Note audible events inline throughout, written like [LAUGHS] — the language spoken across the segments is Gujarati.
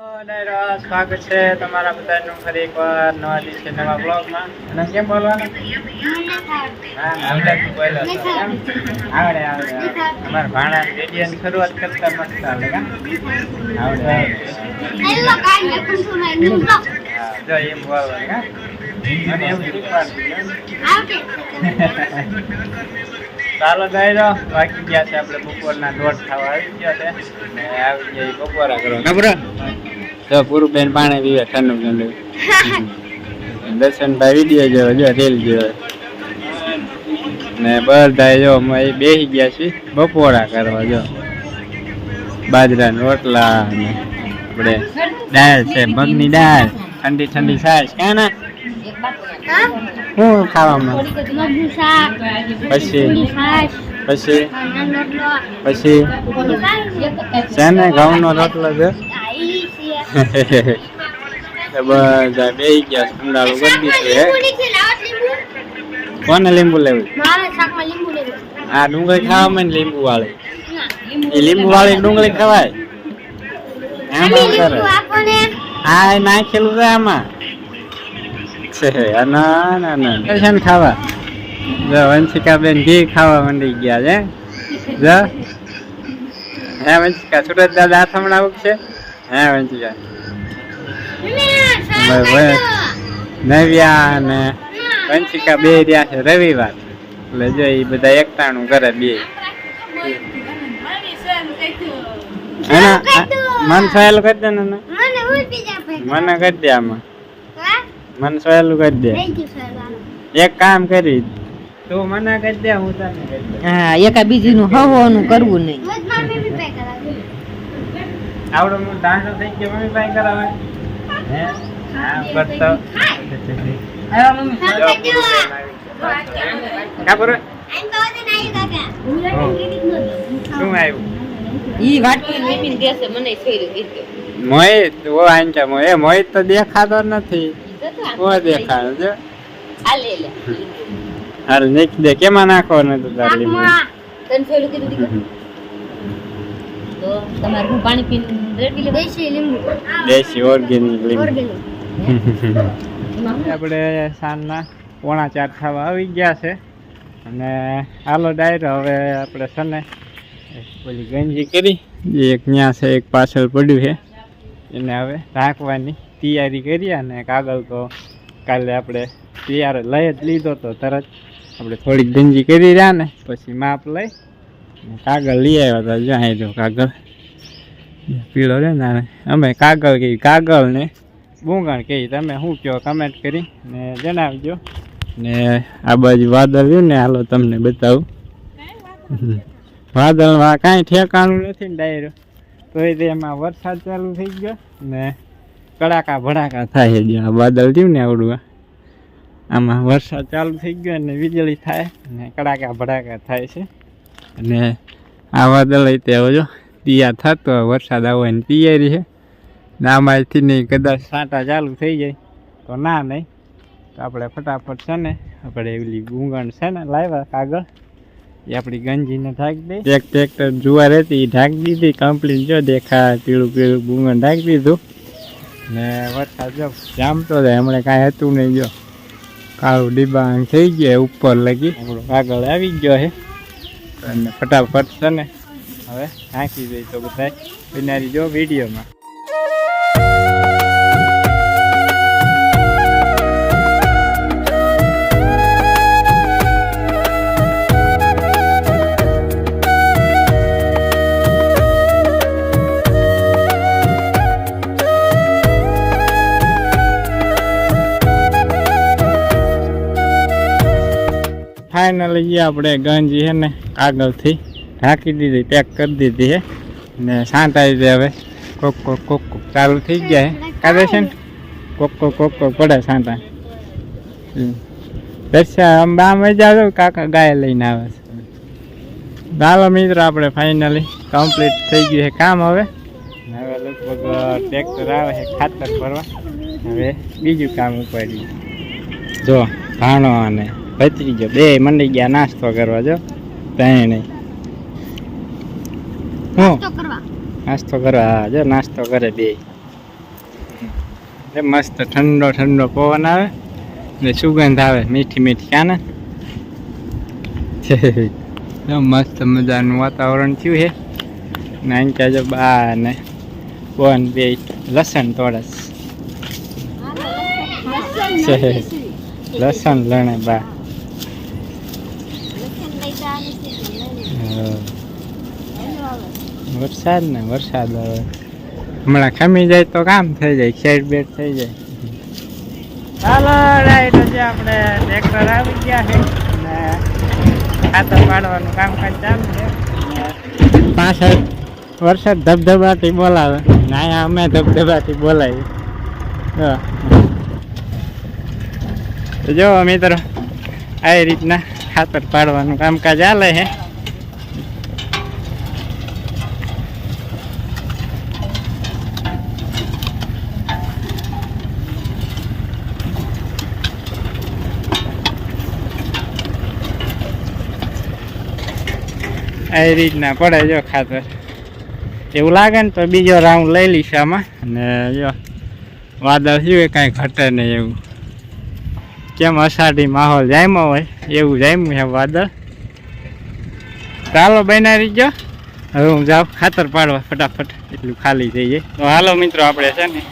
સ્વાગત છે તમારા બધાનું ફરી એકવાર નવા દિવસે નવા બ્લોગમાં અને કેમ બોલવાનું? આવડે? આવડે. અમારા ભાણા શરૂઆત કરતા મસ્ત આવડે જો એમ બોલવાનું ચાલો ડાયરો બાકી ગયા છે આપણે બપોરના દોઢ થવા આવી ગયા છે. આવી જાય બપોરા ખબર તો પૂરું બેન પાણી પીવે ઠંડુ ઠંડુ દર્શનભાઈ વીડિયો જેવો જો રેલ જેવો. ને બધા જો, અમે બેસી ગયા છીએ, બપોરા કરવા જો. બાજરાના રોટલા ને આપણે દાળ છે, મગની દાળ. ઠંડી ઠંડી છાશ. ક્યાં ના શું ખાવામાં. પછી? પછી? પછી? શેને ઘઉંનો રોટલો છે? બધા બે ગયા ઠંડાળું કરી દીધું હે કોને લીંબુ લેવું. આ ડુંગળી ખાવા મને લીંબુ વાળી. એ લીંબુ વાળી ડુંગળી ખવાય. એમ કરે. હા નાખેલું છે આમાં. ના ના ના છે ને ખાવા. જો વંશિકા બેન ઘી ખાવા માંડી ગયા છે. જો. હે વંશિકા સુરત દાદા હાથમણા છે હે વંશિકા નવ્યા અને વંશિકા બે રહ્યા છે રવિવાર. એટલે જો એ બધા એકટાણું કરે બે. મન સહેલું કરી દે ને. મને કરી દે આમાં. મને સહેલું કરી દે. એક કામ કરી. તું મને કરી દે હું તને કરી દે હા એકા બીજીનું હવાનું કરવું નહીં. આવડો હું દાંડો થઈ ગયો મમ્મી પાસે કરાવે હે? હા કરતો કાપરો શું આવ્યું? ઈ વાટકી મેમીન દેશે મને ફેર્યું કીધું મોહિત ઓ આંચા મોહિત. મોહિત તો દેખાતો નથી. ઓ દેખાતો જો. આ લે લે. હાલ નેક દે. કેમાં નાખવાનું તો તાર તને કીધું દીકરા તો તમારે હું પાણી પીને રેડી લે દેશી ઓર્ગેનિક લીંબુ. આપણે સાંજના પોણા ચાર થવા આવી ગયા છે. અને હાલો ડાયરો હવે આપણે સને પેલી ગંજી કરી. જે એક ત્યાં છે એક પાછળ પડ્યું છે. એને હવે રાખવાની તૈયારી કરી અને કાગળ તો કાલે આપણે તૈયાર લઈ જ લીધો તો તરત આપણે થોડીક ગંજી કરી રહ્યા ને પછી માપ લઈ કાગળ લઈ આવ્યા હતા, જ્યાં જો કાગળ. પીળો રે ના અમે કાગળ કહી કાગળ ને બુંગણ કહી તમે શું કહો કમેન્ટ કરી ને જણાવજો. ને આ બાજુ વાદળ રહ્યું ને, હાલો તમને બતાવું. વાદળમાં કાંઈ ઠેકાણું નથી ને ડાયરો. તો એ એમાં વરસાદ ચાલુ થઈ ગયો ને કડાકા ભડાકા થાય છે આ વાદળ રહ્યું ને આવડું. આમાં વરસાદ ચાલુ થઈ ગયો ને વીજળી થાય ને કડાકા ભડાકા થાય છે. અને આ વાદળ તે હવે જો તૈયાર થતો વરસાદ વરસાદ આવવાની તૈયારી છે. ને આમાંથી નહીં કદાચ સાંટા ચાલુ થઈ જાય. તો ના નહીં. તો આપણે ફટાફટ છે ને આપણે એવી ગુંગણ છે ને લાવ્યા કાગળ. એ આપણી ગંજીને ઢાંકી દઈ એક ટ્રેક્ટર જુવાર હતી એ ઢાંકી દીધી. કમ્પ્લીટ જો દેખા પીળું પીળું ગુંગણ ઢાંકી દીધું. ને વરસાદ જો જામતો જાય હમણાં કાંઈ હતું નહીં જો. કાળું ડિબાંગ થઈ ગયો ઉપર લગી. આપણો કાગળ આવી ગયો છે. અને ફટાફટ છે ને હવે નાખી દઈ તો બધા બિનારી જો વિડીયોમાં. ફાઇનલી આપણે ગંજી છે ને કાગળથી ઢાંકી દીધી પેક કરી દીધી છે ને સાંટાઈ દે હવે. કોક કોક કોક કોક ચાલુ થઈ ગયા છે કાઢે છે ને? કોક કોક કોક કોક પડે હમ. દર્શા આમ આવે કાકા ગાય લઈને આવે છે. ચાલો મિત્રો આપણે ફાઇનલી કમ્પ્લીટ થઈ ગયું છે કામ હવે. હવે લગભગ ટ્રેક્ટર આવે છે ખાતર ભરવા. હવે બીજું કામ ઉપાડ્યું. જો ભાણો અને ભત્રીજો બે મંડી ગયા નાસ્તો કરવા જો. ત્યાં નહીં. હું. નાસ્તો કરવા. જો નાસ્તો કરે બે. મસ્ત ઠંડો ઠંડો પવન આવે ને સુગંધ આવે. મીઠી મીઠી કાને મસ્ત મજાનું વાતાવરણ થયું છે. ને અહીં ત્યાં જો બા ને બોન બે લસણ તોડસ. [LAUGHS] લસણ લણે બા હા. વરસાદ ને વરસાદ આવે હમણાં ખમી જાય તો કામ થઈ જાય ખેડ બેડ થઈ જાય. ચાલો રાઈટ હજી આપણે ટ્રેક્ટર આવી ગયા છે. ને ખાતર પાડવાનું કામકાજ ચાલુ છે. પાછળ વરસાદ ધબધબાટી બોલાવે. ના અમે ધબધબાટી બોલાવી જો. મિત્રો આવી રીતના ખાતર પાડવાનું કામકાજ ચાલે છે. આવી રીતના પડે જો ખાતર. એવું લાગે ને તો બીજો રાઉન્ડ લઈ લઈશ આમાં. અને જો વાદળ શું એ કાંઈ ઘટે નહીં એવું. કેમ અષાઢી માહોલ જામ્યો હોય, એવું જામ્યું છે વાદળ. ચાલો બનાવી ગયો હવે હું જાઉં ખાતર પાડવા ફટાફટ, એટલું ખાલી થઈ જાય. તો હાલો મિત્રો, આપણે છે ને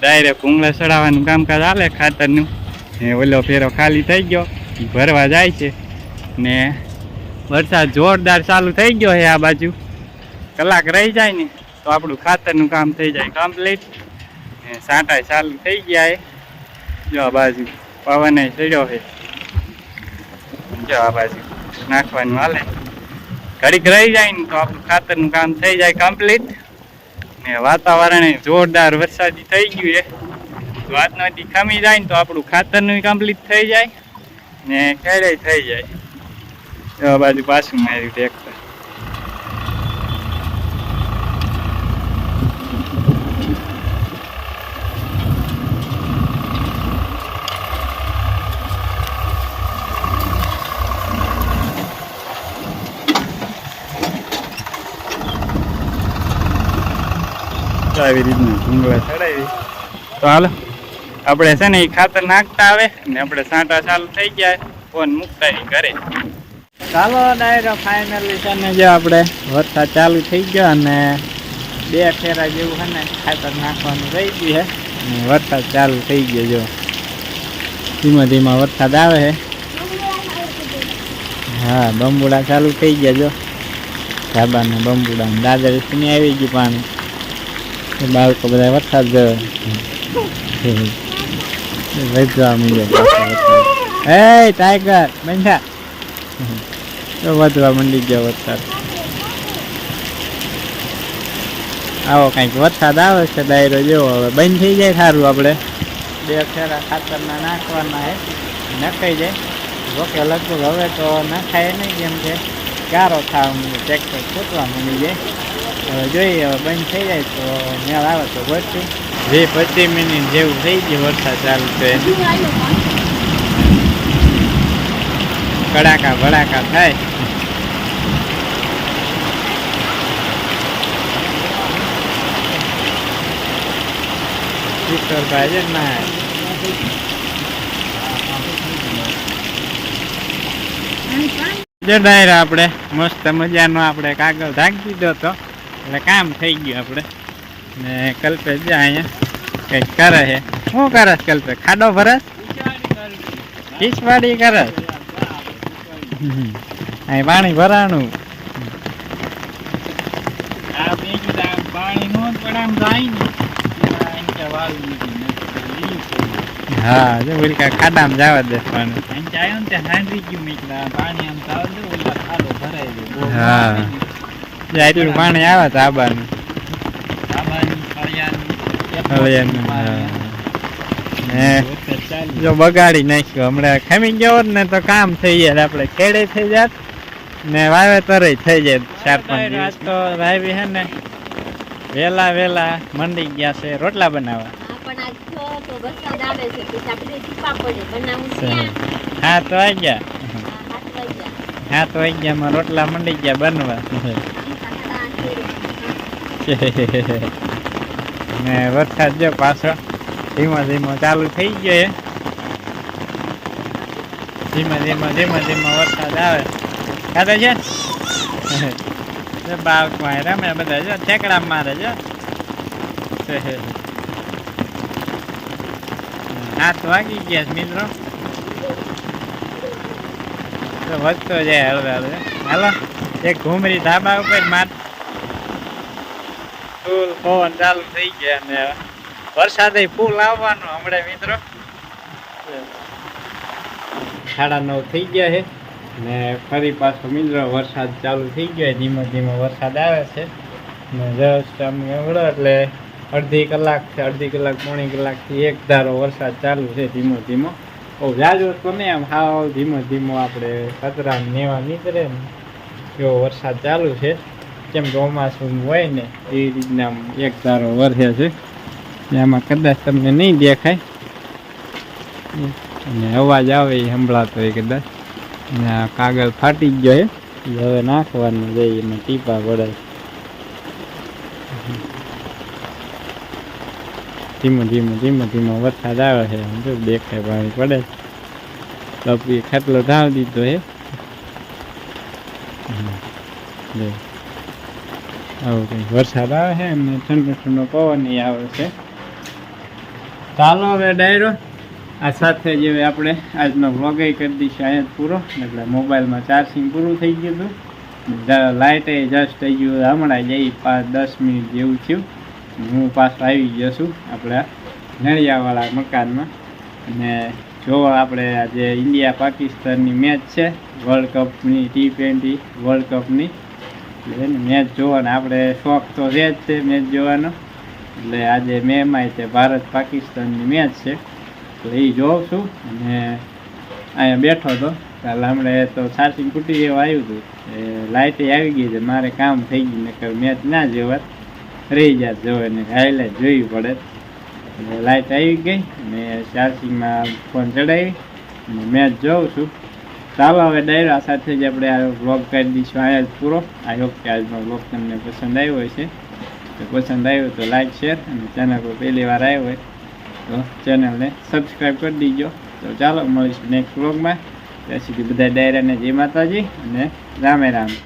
ડાયરેક્ટ ભૂંગળા ચડાવવાનું કામકાજ હાલે ખાતરનું. ને ઓલો ફેરો ખાલી થઈ ગયો ભરવા જાય છે. ને વરસાદ જોરદાર ચાલુ થઈ ગયો છે આ બાજુ. કલાક રહી જાય ને, તો આપણું ખાતરનું કામ થઈ જાય કમ્પ્લીટ સાંટા ચાલુ થઈ ગયા છે. જો આ બાજુ પવન ચડ્યો છે. જો આ બાજુ નાખવાનું હાલે. ઘડીક રહી જાય ને, તો આપણું ખાતરનું કામ થઈ જાય કમ્પ્લીટ ને વાતાવરણ જોરદાર વરસાદી થઈ ગયું છે. આજનાથી ખમી જાય ને, તો આપણું ખાતરનું કમ્પ્લીટ થઈ જાય. ને ક્યારેય થઈ જાય. આ બાજુ પાછું માર્યું ટ્રેક્ટર. આવી રીતના ભૂંગળા ચડાવી. તો હાલો, આપણે છે ને એ ખાતર નાખતા આવે ને આપણે સાંટા ચાલુ થઈ ગયા, ફોન મૂકતા ઈ ઘરે. ચાલો ડાયરો ફાઇનલી છે ને જો આપણે વરસાદ ચાલુ થઈ ગયો અને બે ફેરા જેવું છે ને, ખાતર નાખવાનું રહી ગયું છે. અને વરસાદ ચાલુ થઈ ગયો જો. ધીમા ધીમા વરસાદ આવે છે. હા, બંબુડા ચાલુ થઈ ગયા જો. ધાબાના બંબુડા દાદર સુધી આવી ગયું પાણી. એ બાળકો બધા વરસાદ જોવે. વધવા માંડ્યો. પાછો વરસાદ એ ટાઈગર, બંધા. તો વધવા માંડી ગયો વરસાદ. આવો કંઈક વરસાદ આવે છે, ડાયરો જેવો. હવે બંધ થઈ જાય સારું આપણે. બે ફેરા ખાતરના નાખવાના હે, નખાઈ જાય. જોકે લગભગ હવે તો નખાય નહીં કેમ કે ગારો થવા માંડે ટ્રેક્ટર ખૂટવા માંડી જાય. હવે જોઈએ, હવે બંધ થઈ જાય તો મેળ આવે તો વધશું જે પચીસ મિનિટ જેવું થઈ ગયું વરસાદ ચાલુ છે. કડાકા ભડાકા થાય. ના જે ડાયરા આપણે મસ્ત મજાનો આપણે કાગળ ઢાંકી દીધો હતો એટલે કામ થઈ ગયું આપણે. ને કલ્પેશ જે અહીંયા કંઈક કરે છે. શું કરસ કલ્પેશ ખાડો ભરસ ખીચવાડી કરસ અહીં પાણી ભરાણું. આ બીજું પાણી નો પણ આમ જાય ને. હા જો ખાડામાં જવા દે પણ. અહીં આવ્યો ને ત્યાં હાંડી ગયું મીકડા પાણી આમ ચાલ દે ઓલા ખાડો ભરાઈ ગયો. હા. એટલું પાણી આવે તો આબાનું. ધાબાની ફળિયાની ફળિયાનું, હા. ને વખત ચાલી જો બગાડી નાખ્યો. હમણાં ખમી ગયો હોત ને તો કામ થઈ જાય. આપણે ખેડે થઈ જાત ને વાવેતર થઈ જાય ચાર પાંચ દિવસ. તો ભાઈ હે ને. વેલા વેલા મંડી ગયા છે રોટલા બનાવવા. હા, તો આવે ગયા. હા, હાથ વાગ્યા. હા તો આવી ગયા. માં રોટલા મંડી ગયા બનવા. ને વરસાદ જો પાછો. ધીમો ધીમો ચાલુ થઈ ગયો ધીમા ધીમે ધીમે ધીમે વરસાદ આવે. ખાતે છે? [LAUGHS] બાળકમાં રમે બધા છે ઠેકડા મારે છે [LAUGHS] હાથ વાગી ગયા મિત્રો. વધતો જાય હળવે હળવે. હાલો, એક ઘૂમરી ધાબા ઉપર માર ફૂલ પવન ચાલુ થઈ ગયા ને. વરસાદે ફૂલ આવવાનો હમણાં મિત્રો. સાડા નવ થઈ ગયા છે ને ફરી પાછો મિત્રો વરસાદ ચાલુ થઈ ગયો ધીમે ધીમે વરસાદ આવે છે. ને જસ્ટ અમે એવડો એટલે અડધી કલાક છે, અડધી કલાક, પોણી કલાકથી એક ધારો વરસાદ ચાલુ છે ધીમો ધીમો. ઓ જાજો તો નહીં આમ. હાવ ધીમો ધીમો આપણે કચરા નેવા નીકળે ને એવો વરસાદ ચાલુ છે. કેમ ચોમાસું હોય ને, એ રીતના એક ધારો વરસે છે. એમાં કદાચ તમને નહીં દેખાય. અને અવાજ આવે એ સંભળાતો હોય કદાચ. અને આ કાગળ ફાટી ગયો છે એ હવે નાખવાનું જાય અને ટીપા પડાય ધીમો ધીમો ધીમો ધીમો વરસાદ આવે છે. સમજો દેખાય પાણી પડે લપી ખાટલો ધાવ દીધો હે. આવું કંઈ વરસાદ આવે છે? અને ઠંડો ઠંડો પવન આવે છે. ચાલો હવે ડાયરો. આ સાથે જ હવે આપણે આજનો વ્લોગ કરી દઈશું, અહીંયા પૂરો. એટલે મોબાઈલમાં ચાર્જિંગ પૂરું થઈ ગયું હતું. લાઇટ જસ્ટ થઈ ગયું. હમણાં જઈ પાંચ દસ મિનિટ જેવું થયું. હું પાછો આવી ગયો છું આપણા નળિયાવાળા મકાનમાં. અને જો આપણે આજે ઇન્ડિયા પાકિસ્તાનની મેચ છે વર્લ્ડ કપની ટી ટ્વેન્ટી વર્લ્ડ કપની મેચ જોવાનો આપણે શોખ તો રહે જ છે મેચ જોવાનો. એટલે આજે મેમાં છે, ભારત પાકિસ્તાનની મેચ છે. એટલે એ જોઉં છું અને અહીંયા બેઠો હતો કાલે હમણાં તો ચાર્જિંગ કુટી એવું આવ્યું હતું. એ લાઇટે આવી ગઈ છે, મારે કામ થઈ ગયું નકર મેચ ના જોવાત રહી જાત જોવે ને હાઈલાઇટ જોવી પડે. એટલે લાઇટ આવી ગઈ અને ચાર્જિંગમાં ફોન ચડાવી અને મેચ જોઉં છું. ચાલો હવે ડાયરો આ સાથે જ આપણે આ વ્લોગ કરી દઈશું અહીંયા જ પૂરો. આઈ હોપ કે આજનો વ્લોગ તમને પસંદ આવ્યો હશે. તો પસંદ આવ્યો તો લાઈક શેર અને ચેનલ પર પહેલી વાર આવ્યો હોય તો ચેનલને સબસ્ક્રાઈબ કરી દીજો. તો ચાલો મળીશું નેક્સ્ટ વ્લોગમાં ત્યાં સુધી બધા ડાયરાને જય માતાજી અને રામે રામ.